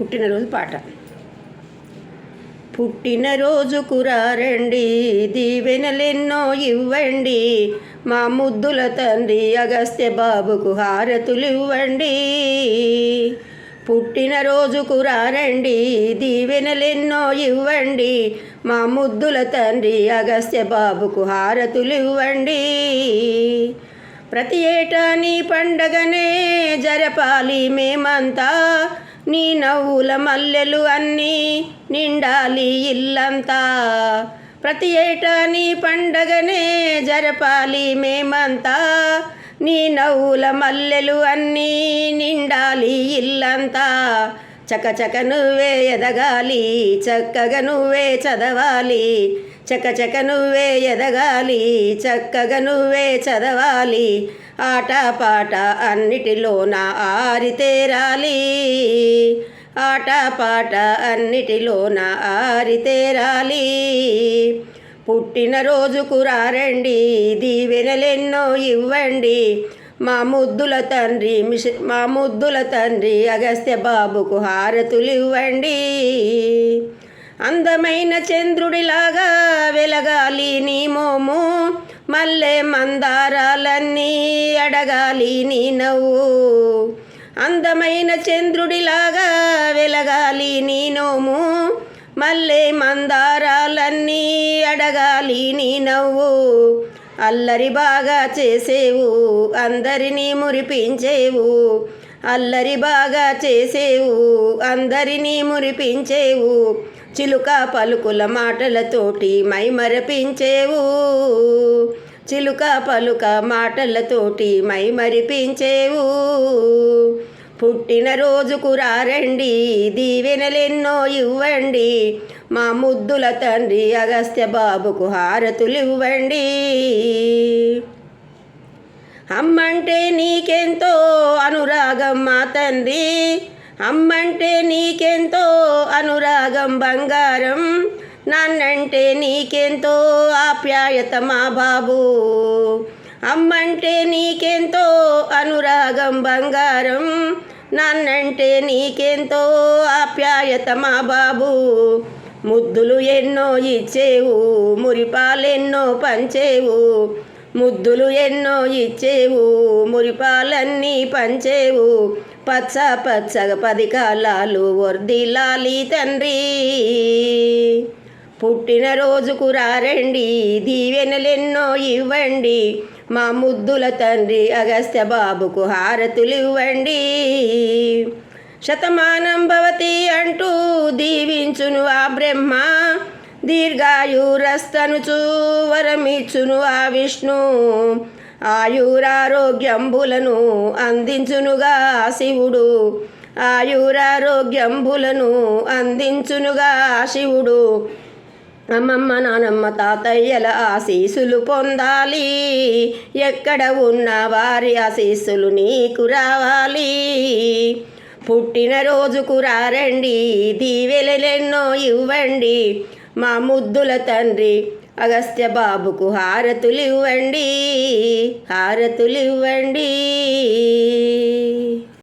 పుట్టినరోజు పాట. పుట్టినరోజుకు రండి దీవెనలెన్నో ఇవ్వండి. మా ముద్దుల తండ్రి అగస్త్య బాబుకు హారతులు ఇవ్వండి. పుట్టినరోజుకు రండి దీవెనలెన్నో ఇవ్వండి. మా ముద్దుల తండ్రి అగస్త్య బాబుకు హారతులు ఇవ్వండి. ప్రతి ఏటా నీ పండగనే జరపాలి మేమంతా. నీ నవ్వుల మల్లెలు అన్నీ నిండాలి ఇల్లంతా. ప్రతి ఏటా నీ పండగనే జరపాలి మేమంతా. నీ నవ్వుల మల్లెలు అన్నీ నిండాలి ఇల్లంతా. చకచక నువ్వే ఎదగాలి చక్కగా నువ్వే చదవాలి. చకచక నువ్వే ఎదగాలి చక్కగా నువ్వే చదవాలి. ఆట పాట అన్నిటిలోన ఆరితేరాలి ఆట పాట అన్నిటిలోన ఆరితేరాలి పుట్టినరోజుకు రారండి దీవెనలెన్నో ఇవ్వండి. మా ముద్దుల తండ్రి మిష మా ముద్దుల తండ్రి అగస్త్య బాబుకు హారతులు ఇవ్వండి అందమైన చంద్రుడిలాగా వెలగాలి నీ మోము మల్లె మందారాలన్నీ అడగాలి నీ నవ్వు. అందమైన చంద్రుడిలాగా వెలగాలి నీ నోము మల్లె మందారాలన్నీ అడగాలి నీ నవ్వు. అల్లరి బాగా చేసేవు అందరినీ మురిపించేవు. అల్లరి బాగా చేసేవు అందరినీ మురిపించేవు. చిలుక పలుకుల మాటలతోటి మైమరపించేవు చిలుక పలుక మాటలతోటి మై మరిపించేవు. పుట్టినరోజుకు రారండి దీవెనలెన్నో ఇవ్వండి. మా ముద్దుల తండ్రి అగస్త్య బాబుకు హారతులు ఇవ్వండి అమ్మంటే నీకెంతో అనురాగం మా తండ్రి. అమ్మంటే నీకెంతో అనురాగం బంగారం. నన్నంటే నీకెంతో ఆప్యాయత మా బాబు. అమ్మంటే నీకెంతో అనురాగం బంగారం. నన్నంటే నీకెంతో ఆప్యాయత మా బాబు. ముద్దులు ఎన్నో ఇచ్చేవు మురిపాలెన్నో పంచేవు. ముద్దులు ఎన్నో ఇచ్చేవు మురిపాలన్నీ పంచేవు. పచ్చ పచ్చగా పది కాలాలు వర్దిలాలి తండ్రి. పుట్టినరోజుకు రారండి దీవెనలెన్నో ఇవ్వండి. మా ముద్దుల తండ్రి అగస్త్య బాబుకు హారతులు ఇవ్వండి శతమానం భవతి అంటూ దీవించును ఆ బ్రహ్మ. దీర్ఘాయురస్తనుచు వరమిచ్చును ఆ విష్ణు. ఆయురారోగ్యంబులను అందించునుగా శివుడు. ఆయురారోగ్యంబులను అందించునుగా శివుడు. అమ్మమ్మ నానమ్మ తాతయ్యల ఆశీసులు పొందాలి. ఎక్కడ ఉన్న వారి ఆశీస్సులు నీకు రావాలి. పుట్టినరోజుకు రారండి దీవెలెన్నో ఇవ్వండి. మా ముద్దుల తండ్రి అగస్త్య బాబుకు హారతులు ఇవ్వండి హారతులు ఇవ్వండి.